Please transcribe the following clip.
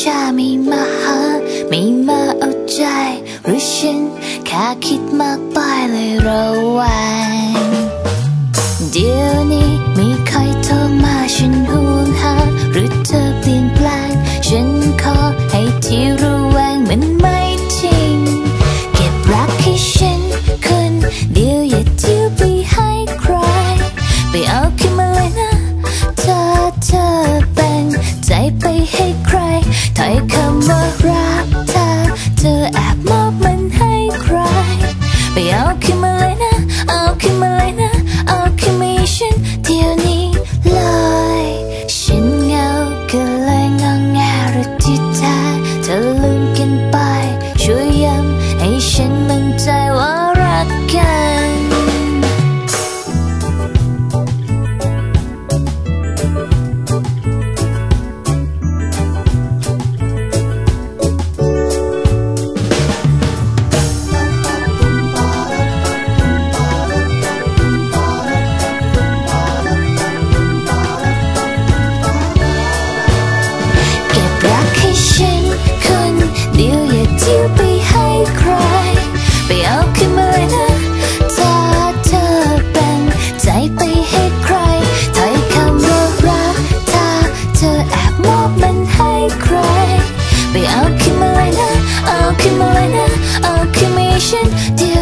ชาไม่มาหา ไม่มาเอาใจ หรือฉันแค่คิดมากไปเลยระแวง ว่ารักเธอเธอแอบมอบมันให้ใคร ไปเอาคืน Be alchemy liner, alchemy liner, alchemician, dear